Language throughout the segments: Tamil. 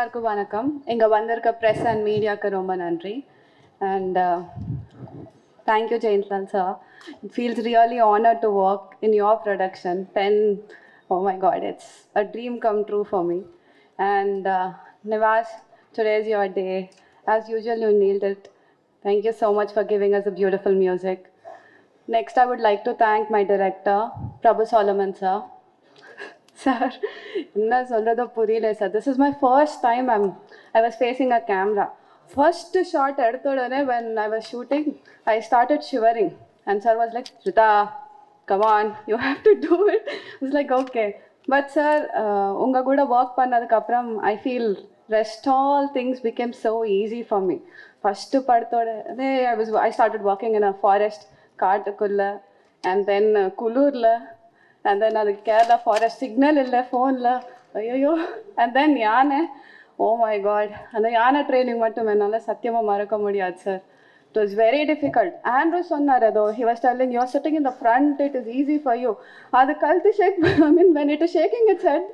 எல்லாருக்கும் வணக்கம். இங்கே வந்திருக்க ப்ரெஸ் அண்ட் மீடியாவுக்கு ரொம்ப நன்றி. And thank you Jayantilal sir it feels really honour to work in your production then oh my God it's a dream come true for me and Nivas today is your day as usual you nailed it thank you so much for giving us a beautiful music Next, I would like to thank my director, Prabhu Solomon, sir. sir, என்ன சொல்றதோ புரியல sir this is my first time I'm I was facing a camera first shot எடுத்த உடனே when I was shooting I started shivering and sir was like Shruta come on you have to do it it's like okay but sir உங்கள் கூட ஒர்க் பண்ணதுக்கப்புறம் I feel rest all things become so easy for me first படத்தோட I was I started working in a forest காட்டுக்குள்ளே அண்ட் தென் குளூரில் அண்ட் தென் அது கேரளா ஃபாரஸ்ட் சிக்னல் இல்லை ஃபோனில் ஐயோ அண்ட் தென் யானை ஓ மை காட் அந்த யானை ட்ரைனிங் மட்டும் என்னால் சத்தியமாக மறக்க முடியாது sir it was very difficult Andrew சொன்னார் ஏதோ he was telling you're sitting in the front it is easy for you அது கழுத்து shake I mean when it is shaking it's head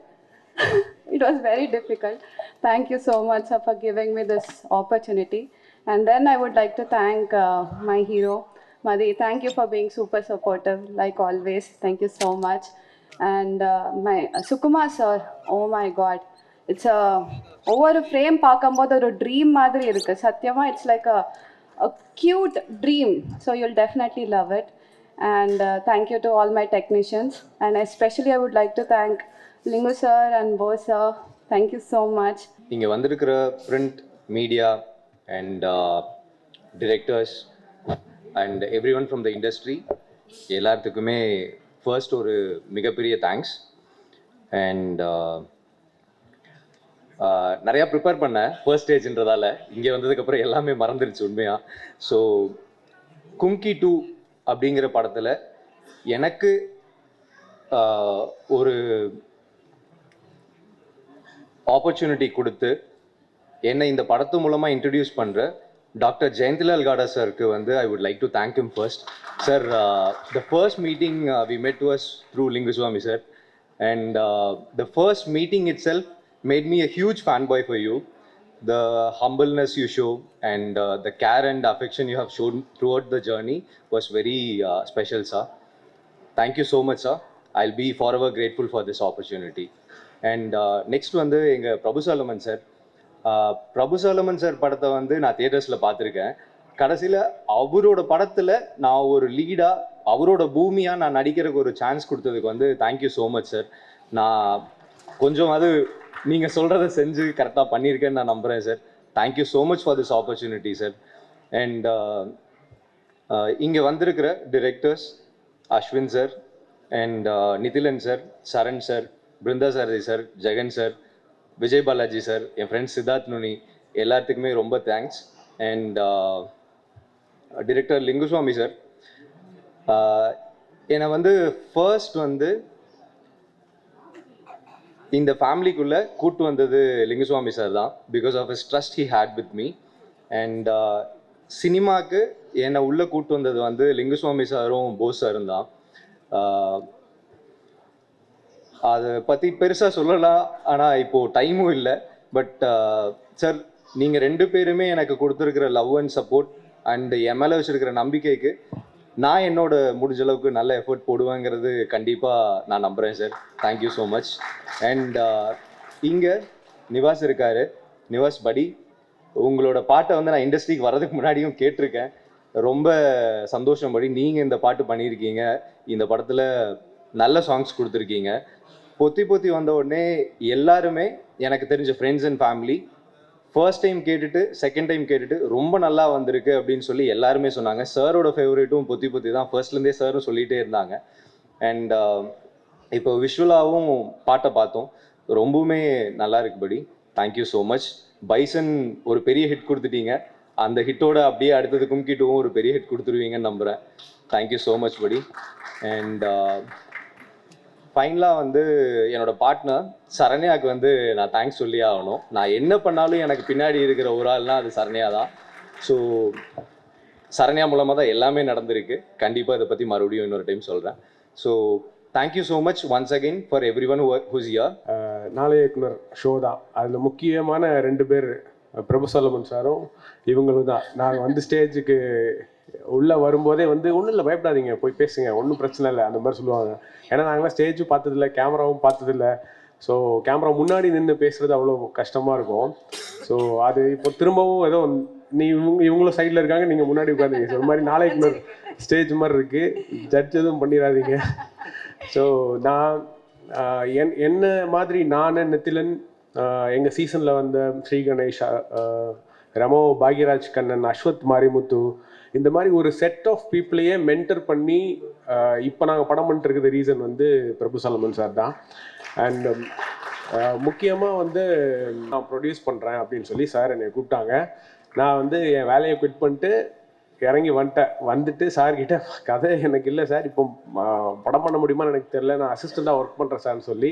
it was very difficult. Thank you so much sir, for giving me this opportunity. And then I would like to thank uh, my hero, Madhi. Thank you for being super supportive, like always. Thank you so much. And uh, my uh, Sukuma sir, oh my God. It's ஒவ்வொரு ஃப்ரேம் பார்க்கும்போது ஒரு ட்ரீம் மாதிரி இருக்கு சத்தியமாக it's like a cute dream so you'll definitely love it and thank you to all my technicians and especially I would like to thank Lingu sir and போ sir thank you so much இங்கே வந்திருக்கிற print media and directors and every one from the industry எல்லாத்துக்குமே ஃபர்ஸ்ட் ஒரு மிகப்பெரிய தேங்க்ஸ் அண்ட் uh, uh, நிறையா ப்ரிப்பேர் பண்ணேன் ஃபர்ஸ்ட் ஸ்டேஜ்ன்றதால இங்கே வந்ததுக்கப்புறம் எல்லாமே மறந்துருச்சு உண்மையாக ஸோ கும்கி டூ அப்படிங்கிற படத்தில் எனக்கு uh, ஒரு ஆப்பர்ச்சுனிட்டி கொடுத்து என்னை இந்த படத்து மூலமாக இன்ட்ரடியூஸ் பண்ணுற டாக்டர் ஜெயந்திலால் காடா சாருக்கு வந்து I would like to thank him first sir the first meeting we met to us through Lingusamy sir and the first meeting itself made me a huge fanboy for you the humbleness you show and uh, the care and affection you have shown throughout the journey was very uh, special sir thank you so much sir i'll be forever grateful for this opportunity and uh, next வந்து எங்கள் பிரபு சாலமன் சார் பிரபு சோலமன் சார் படத்தை வந்து நான் தியேட்டர்ஸில் பார்த்துருக்கேன். கடைசியில் அவரோட படத்தில் நான் ஒரு லீடாக அவரோட பூமியாக நான் நடிக்கிறதுக்கு ஒரு சான்ஸ் கொடுத்ததுக்கு வந்து தேங்க்யூ ஸோ மச் சார் நான் கொஞ்சம் அது நீங்கள் சொல்கிறத செஞ்சு கரெக்டாக பண்ணியிருக்கேன்னு நான் நம்புகிறேன் sir thank you so much for this opportunity sir and இங்கே வந்திருக்கிற directors Ashwin sir and Nithilan sir Saran sir Brinda Sarathy sir Jagan sir Vijay Balaji sir N friend Siddharth நுனி எல்லாத்துக்குமே ரொம்ப thanks and director Lingusamy sir. Uh, என்னை வந்து ஃபர்ஸ்ட் வந்து இந்த ஃபேமிலிக்குள்ளே கூட்டு வந்தது லிங்குசுவாமி சார் தான். Because of his trust he had with me and சினிமாவுக்கு என்னை உள்ளே கூட்டு வந்தது வந்து லிங்குசுவாமி சாரும் போஸ் சாரும் தான். Uh, அதை பற்றி பெருசாக சொல்லலாம் ஆனால் இப்போது டைமும் இல்லை. பட் சார் uh, நீங்கள் ரெண்டு பேருமே எனக்கு கொடுத்துருக்கிற லவ் அண்ட் சப்போர்ட் அண்ட் என் மேலே வச்சுருக்கிற நம்பிக்கைக்கு நான் என்னோட முடிஞ்ச அளவுக்கு நல்ல எஃபர்ட் போடுவேங்கிறது கண்டிப்பாக நான் நம்புகிறேன் sir thank you so much and இங்கே நிவாஸ் இருக்காரு. நிவாஸ் படி உங்களோட பாட்டை வந்து நான் இண்டஸ்ட்ரிக்கு வர்றதுக்கு முன்னாடியும் கேட்டிருக்கேன். ரொம்ப சந்தோஷம் படி நீங்கள் இந்த பாட்டு பண்ணியிருக்கீங்க. இந்த படத்தில் நல்ல சாங்ஸ் கொடுத்துருக்கீங்க. பொத்தி பொத்தி வந்த உடனே எல்லாருமே எனக்கு தெரிஞ்ச friends and family first time கேட்டுட்டு செகண்ட் டைம் கேட்டுட்டு ரொம்ப நல்லா வந்திருக்கு அப்படின்னு சொல்லி எல்லாருமே சொன்னாங்க. சாரோட ஃபேவரேட்டும் பொத்தி பொத்தி தான். ஃபர்ஸ்ட்லேருந்தே சாரும் சொல்லிகிட்டே இருந்தாங்க. அண்ட் um, இப்போ விஷுவலாகவும் பாட்டை பார்த்தோம். ரொம்பவுமே நல்லா இருக்குபடி thank you so much Bison ஒரு பெரிய ஹிட் கொடுத்துட்டீங்க. அந்த ஹிட்டோட அப்படியே அடுத்தது கும்கிட்டுவும் ஒரு பெரிய ஹிட் கொடுத்துருவீங்கன்னு நம்புகிறேன் தேங்க்யூ ஸோ மச் படி அண்ட் ஃபைனலாக வந்து என்னோட பார்ட்னர் சரண்யாவுக்கு வந்து நான் தேங்க்ஸ் சொல்லி ஆகணும். நான் என்ன பண்ணாலும் எனக்கு பின்னாடி இருக்கிற ஒரு ஆள்னா அது சரண்யா தான். ஸோ சரண்யா மூலமாக தான் எல்லாமே நடந்திருக்கு. கண்டிப்பாக இதை பற்றி மறுபடியும் இன்னொரு டைம் சொல்கிறேன் so thank you so much once again for every one who's here நாளைய இயக்குனர் ஷோ தான். அதில் முக்கியமான ரெண்டு பேர் பிரபு சலமன் சாரும் இவங்களும் தான். நாங்கள் வந்து ஸ்டேஜுக்கு உள்ளே வரும்போதே வந்து ஒன்றும் இல்லை பயப்படாதீங்க போய் பேசுங்க ஒன்றும் பிரச்சனை இல்லை அந்த மாதிரி சொல்லுவாங்க. ஏன்னா நாங்களாம் ஸ்டேஜும் பார்த்ததில்ல கேமராவும் பார்த்ததில்ல. ஸோ கேமரா முன்னாடி நின்று பேசுறது அவ்வளோ கஷ்டமாக இருக்கும். ஸோ அது இப்போ திரும்பவும் ஏதோ நீ இவங்க இவங்களும் சைடில் இருக்காங்க நீங்கள் முன்னாடி உட்காந்துங்க ஒரு மாதிரி நாளைக்கு ஸ்டேஜ் மாதிரி இருக்குது ஜட்ஜ் எதுவும் பண்ணிடாதீங்க. ஸோ நான் என் என்ன மாதிரி நான் நெத்திலன் எங்கள் சீசனில் வந்த ஸ்ரீ கணேஷ் ரமோ பாக்யராஜ் கண்ணன் அஸ்வத் மாரிமுத்து இந்த மாதிரி ஒரு செட் ஆஃப் பீப்புளையே மென்டர் பண்ணி இப்போ நாங்கள் படம் பண்ணிட்டு இருக்கிற ரீசன் வந்து பிரபு சலமன் சார் தான். அண்ட் முக்கியமாக வந்து நான் ப்ரொடியூஸ் பண்ணுறேன் அப்படின்னு சொல்லி சார் என்னை கூப்பிட்டாங்க. நான் வந்து என் வேலையை குவிட் பண்ணிட்டு இறங்கி வந்துட்டேன் வந்துட்டு சார் கிட்ட கதை எனக்கு இல்லை சார். இப்போ படம் பண்ண முடியுமான்னு எனக்கு தெரியல. நான் அசிஸ்டண்ட்டாக ஒர்க் பண்ணுறேன் சார்னு சொல்லி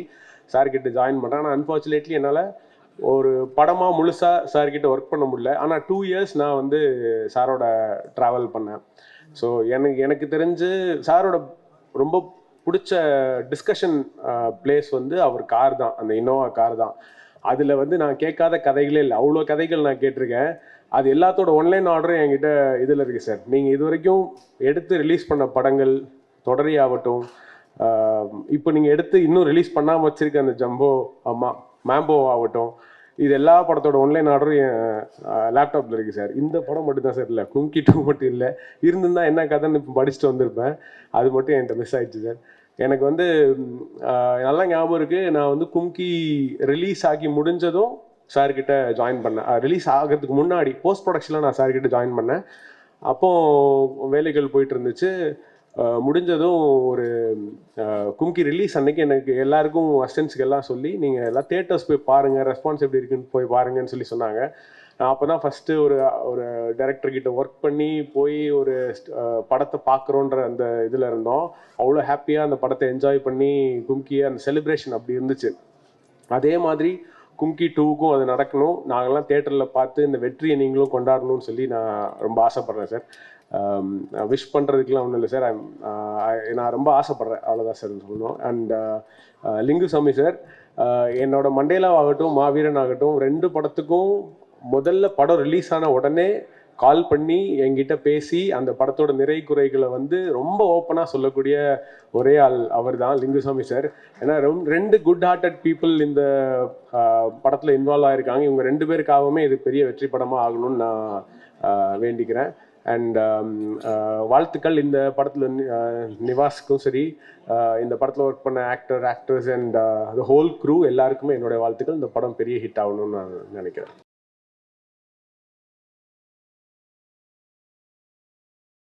சார் கிட்ட ஜாயின் பண்ணுறேன் ஆனால் அன்ஃபார்ச்சுனேட்லி என்னால் ஒரு படமாக முழுசாக சார் கிட்ட ஒர்க் பண்ண முடியல. ஆனால் டூ இயர்ஸ் நான் வந்து சாரோட ட்ராவல் பண்ணேன். ஸோ எனக்கு எனக்கு தெரிஞ்சு சாரோட ரொம்ப பிடிச்ச டிஸ்கஷன் பிளேஸ் வந்து அவர் கார் தான். அந்த இன்னோவா கார் தான். அதில் வந்து நான் கேட்காத கதைகளே இல்லை. அவ்வளோ கதைகள் நான் கேட்டிருக்கேன். அது எல்லாத்தோட ஒன்லைன் ஆர்டரும் என்கிட்ட இதில் இருக்குது சார் நீங்கள் இது வரைக்கும் எடுத்து ரிலீஸ் பண்ண படங்கள் தொடரி ஆகட்டும் இப்போ நீங்கள் எடுத்து இன்னும் ரிலீஸ் பண்ணாமல் வச்சுருக்க அந்த ஜம்போ ஆமாம் மேம்போ ஆகட்டும் இது எல்லா படத்தோட ஒன்லைன் ஆர்டரும் என் லேப்டாப்பில் இருக்குது சார் இந்த படம் மட்டும் தான் சார் இல்லை. கும்கி டூ மட்டும் இல்லை. இருந்திருந்தால் என்ன கதைன்னு இப்போ படிச்சுட்டு வந்திருப்பேன். அது மட்டும் என்கிட்ட மிஸ் ஆயிடுச்சு சார் எனக்கு வந்து நல்லா ஞாபகம் இருக்குது நான் வந்து கும்கி ரிலீஸ் ஆகி முடிஞ்சதும் சார்கிட்ட ஜாயின் பண்ணேன். ரிலீஸ் ஆகிறதுக்கு முன்னாடி போஸ்ட் ப்ரொடக்ஷனில் நான் சார்கிட்ட ஜாயின் பண்ணேன். அப்போது வேலைகள் போயிட்டு இருந்துச்சு. முடிஞ்சதும் ஒரு கும்கி ரிலீஸ் அன்னைக்கு எனக்கு எல்லாருக்கும் அஸ்டன்ஸுக்கு எல்லாம் சொல்லி நீங்கள் எல்லாம் தேட்டர்ஸ் போய் பாருங்கள் ரெஸ்பான்ஸ் எப்படி இருக்குன்னு போய் பாருங்கன்னு சொல்லி சொன்னாங்க. நான் அப்போ தான் ஃபஸ்ட்டு ஒரு ஒரு டைரக்டர் கிட்ட ஒர்க் பண்ணி போய் ஒரு படத்தை பார்க்குறோன்ற அந்த இதில் இருந்தோம். அவ்வளோ ஹாப்பியாக அந்த படத்தை என்ஜாய் பண்ணி கும்கியை அந்த செலிப்ரேஷன் அப்படி இருந்துச்சு. அதே மாதிரி கும்கி டூக்கும் அது நடக்கணும். நாங்கள்லாம் தேட்டரில் பார்த்து இந்த வெற்றியை நீங்களும் கொண்டாடணும்னு சொல்லி நான் ரொம்ப ஆசைப்பட்றேன் சார். விஷ் பண்ணுறதுக்குலாம் ஒன்றும் இல்லை சார். நான் ரொம்ப ஆசைப்பட்றேன். அவ்வளோதான் சார் சொல்லணும். And Lingusamy sir. என்னோட மண்டேலாவாகட்டும் மாவீரன் ஆகட்டும் ரெண்டு படத்துக்கும் முதல்ல படம் ரிலீஸ் ஆன உடனே கால் பண்ணி என்கிட்ட பேசி அந்த படத்தோட நிறை குறைகளை வந்து ரொம்ப ஓப்பனாக சொல்லக்கூடிய ஒரே ஆள் அவர் தான் லிங்குசாமி சார். ஏன்னா ரொம் ரெண்டு குட் ஹார்ட்டட் பீப்புள் இந்த படத்தில் இன்வால்வ் ஆகிருக்காங்க இவங்க ரெண்டு பேருக்காகவுமே இது பெரிய வெற்றி படமாக ஆகணும்னு நான் வேண்டிக்கிறேன். அண்ட் வாழ்த்துக்கள் இந்த படத்தில் நிவாஸுக்கும் சரி இந்த படத்தில் ஒர்க் பண்ண actor actors and the whole crew எல்லாருக்குமே என்னுடைய வாழ்த்துக்கள். இந்த படம் பெரிய ஹிட் ஆகணும்னு நான் நினைக்கிறேன்.